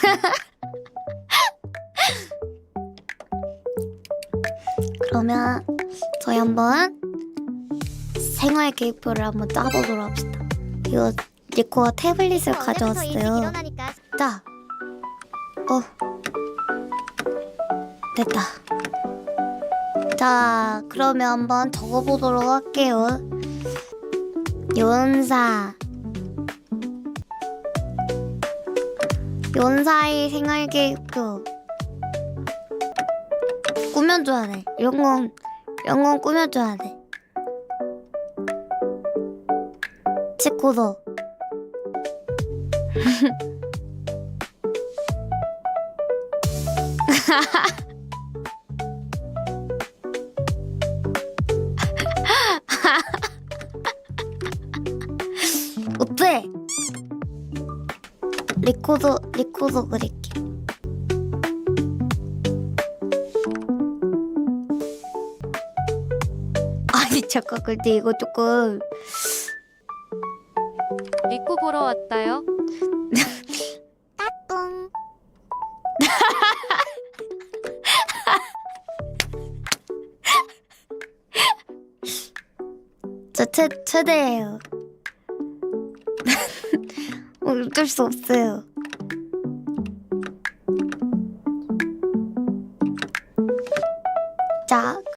그러면 저희 한번 생활 계획표를 한번 짜보도록 합시다. 이거 리코가 태블릿을 가져왔어요. 자, 어, 됐다. 자, 그러면 한번 적어보도록 할게요. 연사. 연사의 생활계획표. 꾸며줘야 돼. 이런 건, 이런 건 꾸며줘야 돼. 치코도. 어때? 리코더 리코더 그릴게. 아니 잠깐 근데 이거 조금 리코 보러 왔다요. 뿡. 저 최, 최대예요. 어쩔 수 없어요. dog.